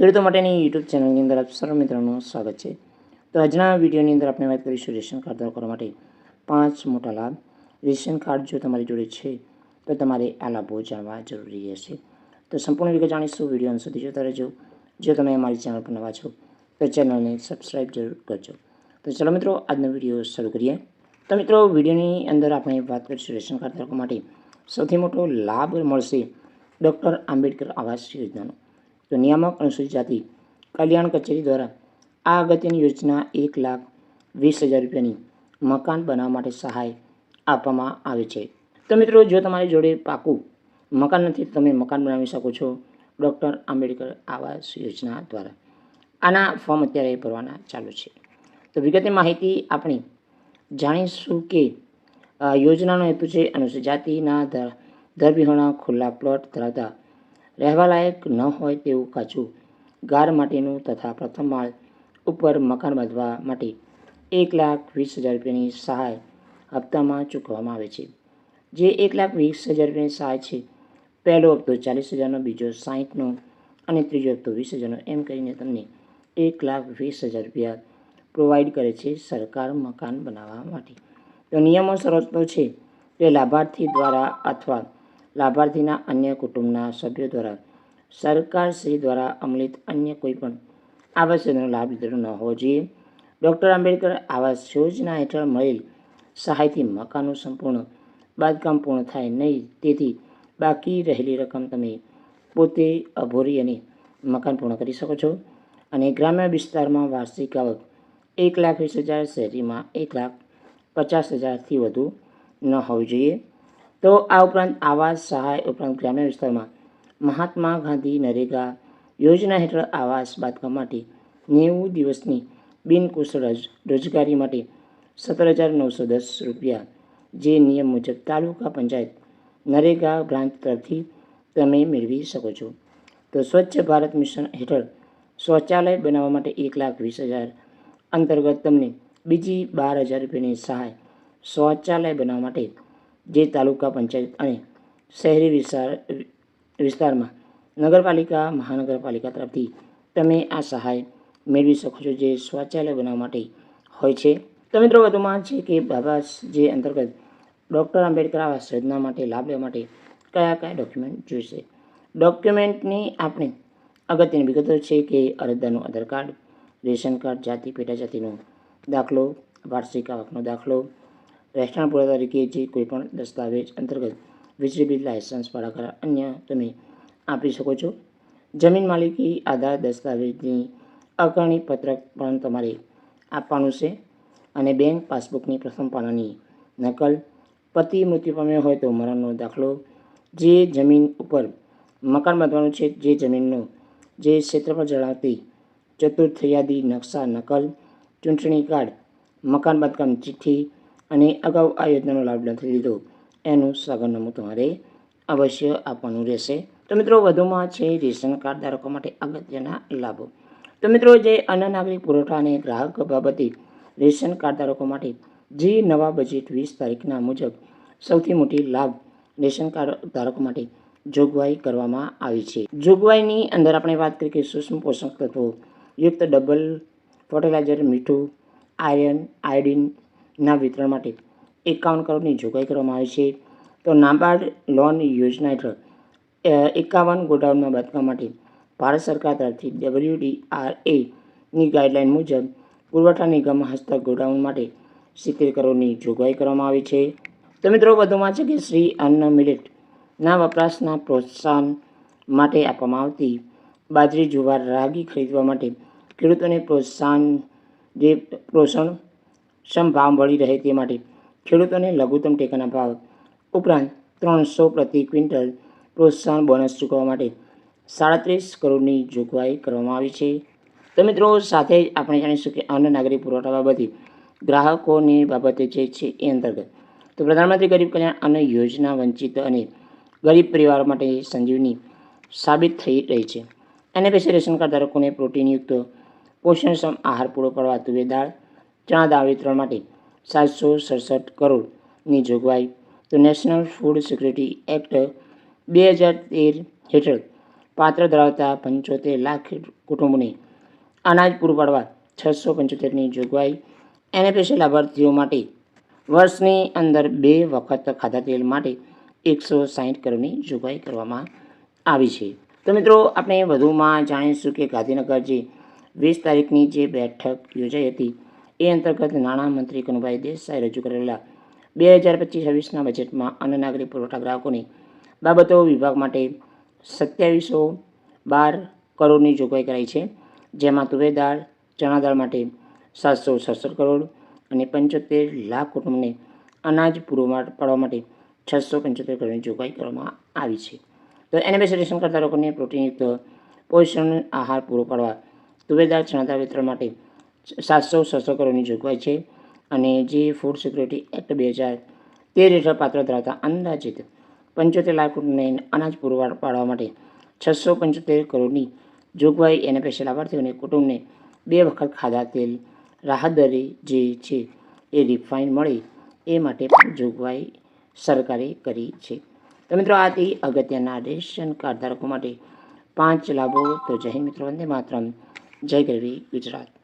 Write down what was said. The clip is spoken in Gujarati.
ખેડૂતો માટેની યુટ્યુબ ચેનલની અંદર આપ સર્વ મિત્રોનું સ્વાગત છે. તો આજના વિડીયોની અંદર આપણે વાત કરીશું રેશન કાર્ડ ધારકો માટે પાંચ મોટા લાભ. રેશન કાર્ડ જો તમારી જોડે છે, તો તમારે આ લાભો જાણવા જરૂરી હશે તો સંપૂર્ણ વિગત જાણીશું. વીડિયો અંત સુધી જોતા રહેજો. જો તમે અમારી ચેનલ પર નવા છો, તો ચેનલને સબસ્ક્રાઈબ જરૂર કરજો. તો ચલો મિત્રો, આજનો વીડિયો શરૂ કરીએ. તો મિત્રો, વિડીયોની અંદર આપણે વાત કરીશું રેશન કાર્ડ ધારકો માટે સૌથી મોટો લાભ મળશે ડૉક્ટર આંબેડકર આવાસ યોજનાનો. તો નિયામક અનુસૂચિત જાતિ કલ્યાણ કચેરી દ્વારા આ અગત્યની યોજના એક લાખ વીસ હજાર રૂપિયાની મકાન બનાવવા માટે સહાય આપવામાં આવે છે. તો મિત્રો, જો તમારી જોડે પાકું મકાન નથી તમે મકાન બનાવી શકો છો ડૉક્ટર આંબેડકર આવાસ યોજના દ્વારા. આના ફોર્મ અત્યારે ભરવાના ચાલુ છે. તો વિગતે માહિતી આપણે જાણીશું કે યોજનાનો હેતુ છે અનુસૂચિત જાતિના ધરવિહોણા ખુલ્લા પ્લોટ ધરાવતા રહેવાલાયક ન હોય તેવું કાચું ગાર માટેનું તથા પ્રથમ માળ ઉપર મકાન બાંધવા માટે એક લાખ વીસ હજાર રૂપિયાની સહાય હપ્તામાં ચૂકવવામાં આવે છે. જે એક લાખ વીસ હજાર રૂપિયાની સહાય છે, પહેલો હપ્તો ચાલીસ હજારનો, બીજો સાહીઠનો અને ત્રીજો હપ્તો વીસ હજારનો, એમ કરીને તમને એક લાખ વીસ હજાર રૂપિયા પ્રોવાઈડ કરે છે સરકાર મકાન બનાવવા માટે. તો નિયમો શરતો છે તે લાભાર્થી દ્વારા અથવા લાભાર્થીના અન્ય કુટુંબના સભ્યો દ્વારા સરકારશ્રી દ્વારા અમલિત અન્ય કોઈ પણ આવાસ યોજનાનો લાભ લીધેલો ન હોવો જોઈએ. ડૉક્ટર આંબેડકર આવાસ યોજના હેઠળ મળેલ સહાયથી મકાનનું સંપૂર્ણ, બાંધકામ પૂર્ણ થાય નહીં, તેથી બાકી રહેલી રકમ તમે પોતે અભોરી અને મકાન પૂર્ણ કરી શકો છો. અને ગ્રામ્ય વિસ્તારમાં વાર્ષિક આવક એક લાખ વીસ હજાર, શહેરીમાં એક લાખ પચાસ હજારથી વધુ ન હોવી જોઈએ. તો આ ઉપરાંત આવાસ સહાય ઉપરાંત ગ્રામ્ય વિસ્તારમાં મહાત્મા ગાંધી નરેગા યોજના હેઠળ આવાસ બાંધકામ માટે નેવું દિવસની બિનકુશળ રોજગારી માટે સત્તર હજાર નવસો દસ રૂપિયા. જે નિયમ મુજબ તાલુકા પંચાયત નરેગા બ્રાન્ચ તરફથી તમે મેળવી શકો છો. તો સ્વચ્છ ભારત મિશન હેઠળ શૌચાલય બનાવવા માટે એક લાખ વીસ હજાર અંતર્ગત તમને બીજી બાર હજાર રૂપિયાની સહાય શૌચાલય બનાવવા માટે જે તાલુકા પંચાયત અને શહેરી વિસ્તાર, વિસ્તારમાં નગરપાલિકા, મહાનગરપાલિકા તરફથી તમે આ સહાય મેળવી શકો છો જે શૌચાલય બનાવવા માટે હોય છે. તો મિત્રો, વધુમાં છે કે બાબા જે અંતર્ગત ડૉક્ટર આંબેડકર આવાસ યોજના માટે લાભ લેવા માટે કયા કયા ડોક્યુમેન્ટ જોઈશે? ડોક્યુમેન્ટની આપણે અગત્યની વિગતો છે કે અરજદારનું આધાર કાર્ડ, રેશન કાર્ડ, જાતિ પેટા જાતિનો દાખલો, વાર્ષિક આવકનો દાખલો રહેઠાણ પુરાવા તરીકે જે કોઈપણ દસ્તાવેજ અંતર્ગત વીજળી બિલ લાયસન્સ ભાડા અન્ય તમે આપી શકો છો. જમીન માલિકી આધાર દસ્તાવેજની અગણી પત્રક પણ તમારે આપવાનું છે અને બેંક પાસબુકની પ્રથમ પાનાની નકલ, પતિ મૃત્યુ પામ્યો હોય તો મરણનો દાખલો, જે જમીન ઉપર મકાન બાંધવાનું છે જે જમીનનો જે ક્ષેત્રફળ જણાવતી ચતુર્થ યાદી નકશા નકલ, ચૂંટણી કાર્ડ, મકાન બાંધકામ ચિઠ્ઠી અને અગાઉ આ યોજનાનો લાભ નથી લીધો. એનું સગનમું તમારે અવશ્ય આપવાનું રહેશે. તો મિત્રો, વધુમાં છે રેશન કાર્ડ ધારકો માટે અગત્યના લાભો. તો મિત્રો, જે અન્ન નાગરિક પુરવઠા અને ગ્રાહક બાબતે રેશન કાર્ડ ધારકો માટે જે નવા બજેટ વીસ તારીખના મુજબ સૌથી મોટી લાભ રેશન કાર્ડ ધારકો માટે જોગવાઈ કરવામાં આવી છે. જોગવાઈની અંદર આપણે વાત કરીએ કે સૂક્ષ્મ પોષક તત્વો, યુક્ત ડબલ ફર્ટિલાઇઝર, મીઠું, આયર્ન આયોડિનના વિતરણ માટે એકાવન કરોડની જોગવાઈ કરવામાં આવી છે. તો નાબાર્ડ લોન યોજના હેઠળ એકાવન ગોડાઉનમાં બાંધવા માટે ભારત સરકાર તરફથી ડબલ્યુડીઆરએની ગાઈડલાઇન મુજબ પુરવઠા નિગમ હસ્તક ગોડાઉન માટે સિત્તેર કરોડની જોગવાઈ કરવામાં આવી છે. તો મિત્રો, વધુમાં છે કે શ્રી અન્ન મિલેટના વપરાશના પ્રોત્સાહન માટે આપવામાં આવતી બાજરી જુવાર રાગી ખરીદવા માટે ખેડૂતોને પ્રોત્સાહન જે પોષણ સમ ભાવ મળી રહે તે માટે ખેડૂતોને લઘુત્તમ ટેકાના ભાવ ઉપરાંત ત્રણસો પ્રતિ ક્વિન્ટલ પ્રોત્સાહન બોનસ ચૂકવવા માટે સાડત્રીસ કરોડની જોગવાઈ કરવામાં આવી છે. તો મિત્રો, સાથે જ આપણે જાણીશું કે અન્ન નાગરિક પુરવઠા બાબતે ગ્રાહકોની બાબતે જે છે એ અંતર્ગત. તો પ્રધાનમંત્રી ગરીબ કલ્યાણ અન્ન યોજના વંચિત અને ગરીબ પરિવારો માટે સંજીવની સાબિત થઈ રહી છે. એને પછી રેશન કાર્ડ ધારકોને પ્રોટીનયુક્ત પોષણક્ષમ આહાર પૂરો પાડવા તુવેર દાળ ચણા દાળ વિતરણ માટે સાતસો સડસઠ કરોડની જોગવાઈ. તો નેશનલ ફૂડ સિક્યુરિટી એક્ટ બે હજાર તેર હેઠળ પાત્ર ધરાવતા પંચોતેર લાખ કુટુંબોને અનાજ પૂરું પાડવા છસો પંચોતેરની જોગવાઈ. એનએફએસએ લાભાર્થીઓ માટે વર્ષની અંદર બે વખત ખાધા તેલ માટે એકસો સાહીઠ કરોડની જોગવાઈ કરવામાં આવી છે. તો મિત્રો, આપણે વધુમાં જાણીશું કે ગાંધીનગર જે વીસ તારીખની જે બેઠક યોજાઈ હતી એ અંતર્ગત નાણામંત્રી કનુભાઈ દેસાઈ રજૂ કરેલા બે હજાર પચીસ છવ્વીસના બજેટમાં અન્ન નાગરિક પુરવઠા ગ્રાહકોની બાબતો વિભાગ માટે સત્યાવીસો બાર કરોડની જોગવાઈ કરાઈ છે. જેમાં તુવેર દાળ, ચણા દાળ માટે સાતસો સડસઠ કરોડ અને પંચોતેર લાખ કુટુંબને અનાજ પૂરું પાડવા માટે છસો પંચોતેર કરોડની જોગવાઈ કરવામાં આવી છે. તો એનએબીસી રેશન લોકોને પ્રોટીનયુક્ત પોષણ આહાર પૂરો પાડવા તુવેર દાળ, ચણા દાળ વિતરણ માટે સાતસો, છસો કરોડની જોગવાઈ છે અને જે ફૂડ સિક્યુરિટી એક્ટ બે હજાર તેર હેઠળ પાત્ર ધરાવતા અંદાજિત પંચોતેર લાખ કુટુંબને અનાજ પૂરું પાડવા માટે છસો પંચોતેર કરોડની જોગવાઈ એને પૈસા લાભાર્થીઓને કુટુંબને બે વખત ખાધા તેલ રાહત દરે જે છે એ રિફાઇન મળે એ માટે પણ જોગવાઈ સરકારે કરી છે. તો મિત્રો, આ તે અગત્યના રેશન કાર્ડ ધારકો માટે પાંચ લાભો. તો જય મિત્રો, વંદે માતરમ. જય ગરવી ગુજરાત.